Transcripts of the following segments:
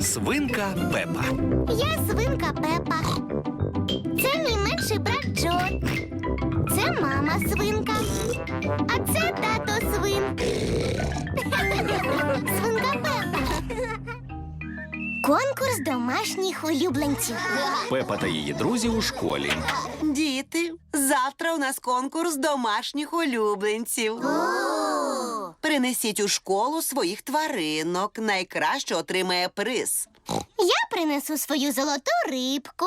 Свинка Пепа. Я свинка Пепа. Це мій менший брат Джо. Це мама свинка. А це тато свин. Свинка Пепа. Конкурс домашніх улюбленців. Пепа та її друзі у школі. Діти, завтра у нас конкурс домашніх улюбленців. Принесіть у школу своїх тваринок. Найкраще отримає приз. Я принесу свою золоту рибку.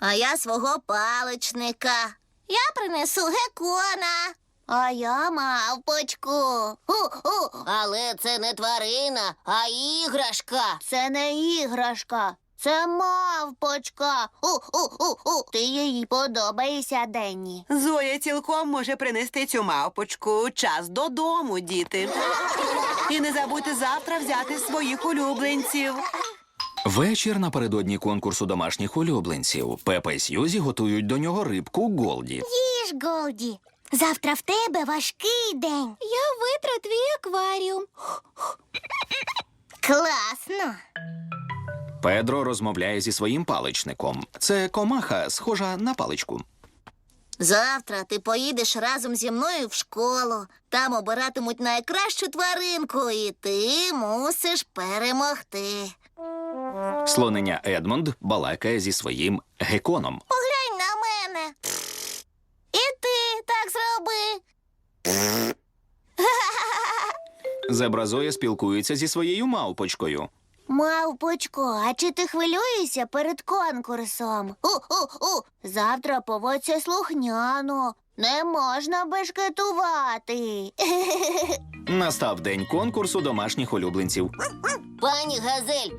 А я свого паличника. Я принесу гекона. А я мавпочку. У-у. Але це не тварина, а іграшка. Це не іграшка. Це мавпочка. У-у-у-у. Ти їй подобаєшся, Денні. Зоя цілком може принести цю мавпочку. Час додому, діти. І не забудьте завтра взяти своїх улюбленців. Вечір напередодні конкурсу домашніх улюбленців. Пепа і Сьюзі готують до нього рибку Голді. Їж, Голді. Завтра в тебе важкий день. Я витру твій акваріум. Класно. Педро розмовляє зі своїм паличником. Це комаха, схожа на паличку. Завтра ти поїдеш разом зі мною в школу. Там обиратимуть найкращу тваринку, і ти мусиш перемогти. Слонення Едмонд балакає зі своїм геконом. Поглянь на мене. І ти так зроби. Зебра Зоя спілкується зі своєю мавпочкою. Мавпочко, а чи ти хвилюєшся перед конкурсом? У-у-у. Завтра поводься слухняно. Не можна бешкетувати. Настав день конкурсу домашніх улюбленців. Пані Газель,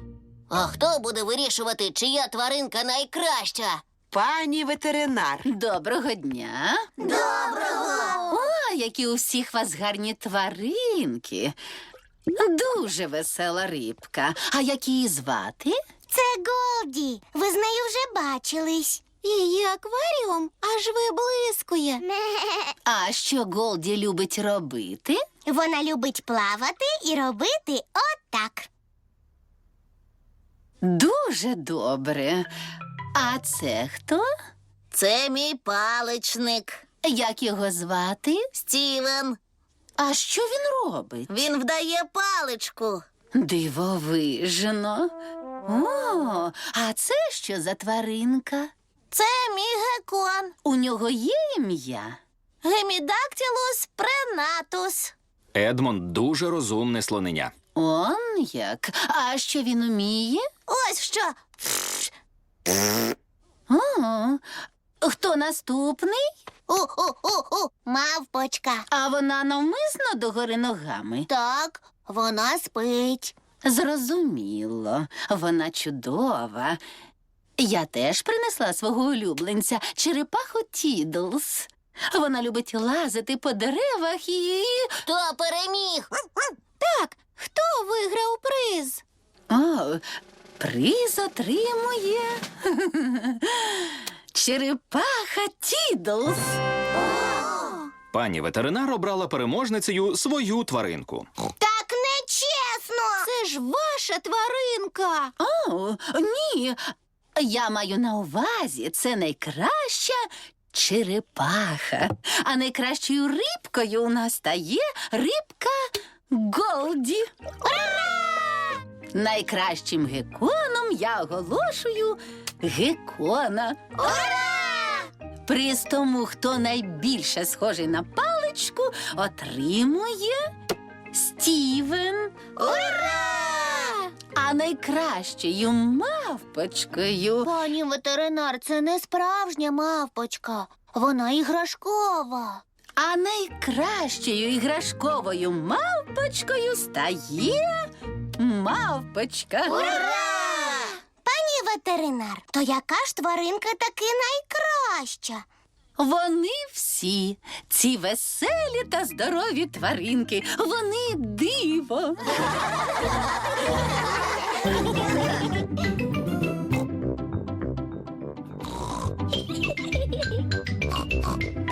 а хто буде вирішувати, чия тваринка найкраща? Пані ветеринар. Доброго дня. Доброго! О, які у всіх вас гарні тваринки. Дуже весела рибка. А як її звати? Це Голді. Ви з нею вже бачились. Її акваріум аж виблискує. А що Голді любить робити? Вона любить плавати і робити отак. Дуже добре. А це хто? Це мій паличник. Як його звати? Стівен. А що він робить? Він вдає паличку. Дивовижно. О, а це що за тваринка? Це мій гекон. У нього є ім'я? Гемідактилус пренатус. Едмонд дуже розумне слонення. Он як? А що він уміє? Ось що. О, хто наступний? У-у-у-у. Мавпочка. А вона навмисно догори ногами. Так, вона спить. Зрозуміло, вона чудова. Я теж принесла свого улюбленця черепаху Тідлс. Вона любить лазити по деревах і. Хто переміг? Так, Хто виграв приз? О, приз отримує. Черепаха Тідлс. Пані ветеринар обрала переможницею свою тваринку. Так нечесно. Це ж ваша тваринка. О, ні. Я маю на увазі, це найкраща черепаха. А найкращою рибкою у нас стає рибка Голді. Найкращим геконом я оголошую гекона. Приз тому, хто найбільше схожий на паличку, отримує Стівен. Ура! А найкращою мавпочкою Пані ветеринар, це не справжня мавпочка. Вона іграшкова. А найкращою іграшковою мавпочкою стає мавпочка. Пані ветеринар, то яка ж тваринка таки найкраща? Вони всі, ці веселі та здорові тваринки, вони диво.